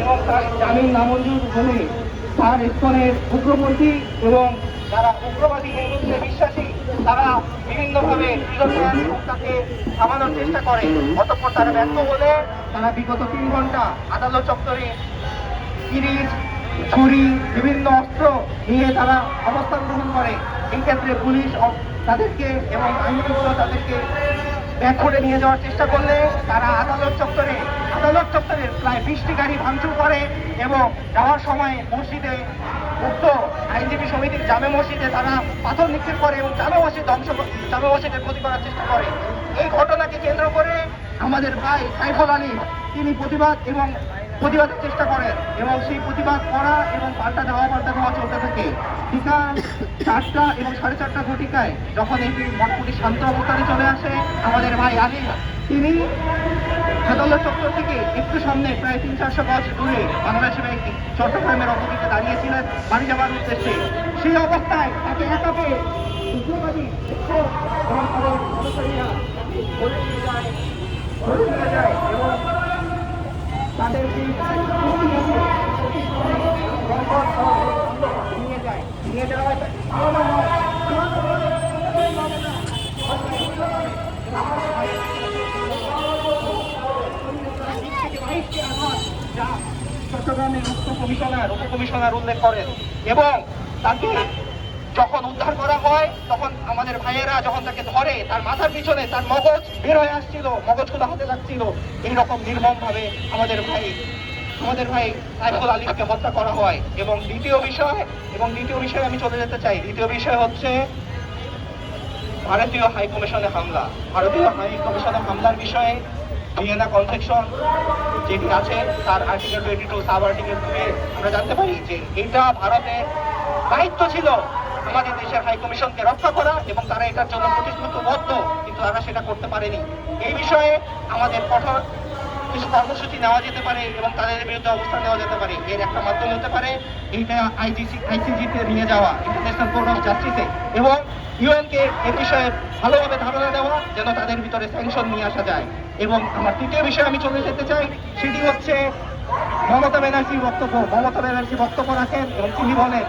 এবং জামিন নামঞ্জুর হলে তার ইস্কনের উগ্রপন্থী এবং যারা উগ্রবাদী হিন্দুত্বে বিশ্বাসী, তারা বিভিন্নভাবে থামানোর চেষ্টা করে। অতঃপর তারা ব্যর্থ হলে তারা বিগত তিন ঘণ্টা আদালত চত্বরে কিরিচ ছুরি, বিভিন্ন অস্ত্র নিয়ে তারা অবস্থান গ্রহণ করে। এই ক্ষেত্রে পুলিশ তাদেরকে এবং আইনজীবীরা তাদেরকে ব্যাক করে নিয়ে যাওয়ার চেষ্টা করলে তারা আদালত চত্বরে, আদালত চত্বরের প্রায় বিশটি গাড়ি ভাঙচুর করে এবং যাওয়ার সময় মসজিদে উক্ত আইনজীবী সমিতির জামে মসজিদে তারা পাথর নিক্ষেপ করে এবং জামে মসজিদ ধ্বংস জামে মসজিদের ক্ষতি করার চেষ্টা করে। এই ঘটনাকে কেন্দ্র করে আমাদের ভাই সাইফুল আলী, তিনি প্রতিবাদ এবং প্রতিবাদের চেষ্টা করেন এবং সেই প্রতিবাদ করা এবং পাল্টা দেওয়া থাকে চারটা এবং সাড়ে চারটা ঘটিকায় যখন এই মোটামুটি শান্ত অবস্থানে চলে আসে, আমাদের ভাই আলী তিনি আদালত চত্বর থেকে একটু সামনে প্রায় তিন চারশো গজ দূরে বাংলাদেশের ব্যাংক চট্টগ্রামের অপোজিটে দাঁড়িয়েছিলেন। বাড়ি যাওয়ার উদ্দেশ্যে সেই অবস্থায় তাকে একা পেয়ে উগ্রবাদী এবং তাদের কমিশনার উল্লেখ করেন এবং তাকে যখন উদ্ধার করা হয়, তখন আমাদের ভাইয়েরা যখন তাকে ধরে, তার মাথার পিছনে তার মগজ বের হয়ে আসছিল, মগজগুলো হাতে লাগছিল। এইরকম নির্মম ভাবে আমাদের ভাই আমাদের ভাই সাইফুল আলীকে হত্যা করা হয়। এবং দ্বিতীয় বিষয়, এবং দ্বিতীয় বিষয়ে আমি চলে যেতে চাই। দ্বিতীয় বিষয় হচ্ছে ভারতীয় হাই কমিশনে হামলা। ভারতীয় হাই কমিশনে হামলার বিষয়ে ভিয়েনা কনভেনশন যেটি আছে, তার article twenty two sub article two আমরা জানতে পারি যে এটা ভারতের দায়িত্ব ছিল আমাদের দেশের হাই কমিশনকে রক্ষা করা এবং তারা এটার জন্য প্রতিশ্রুতিবদ্ধ, কিন্তু তারা সেটা করতে পারেনি। এই বিষয়ে আমাদের কঠোর কিছু কর্মসূচি নেওয়া যেতে পারে এবং তাদের বিরুদ্ধে অবস্থান নেওয়া যেতে পারে। এর একটা মাধ্যম হতে পারে এইটা আইজিসি, আইসিজিতে নিয়ে যাওয়া, ইন্টারন্যাশনাল কোর্ট অফ জাস্টিসে। এবং ইউএনকে এ বিষয়ে ভালোভাবে ধারণা দেওয়া, যেন তাদের ভিতরে স্যাংশন নিয়ে আসা যায়। এবং আমার তৃতীয় বিষয়ে আমি চলে যেতে চাই, সেটি হচ্ছে মমতা ব্যানার্জির বক্তব্য। মমতা ব্যানার্জি বক্তব্য রাখেন এবং তিনি বলেন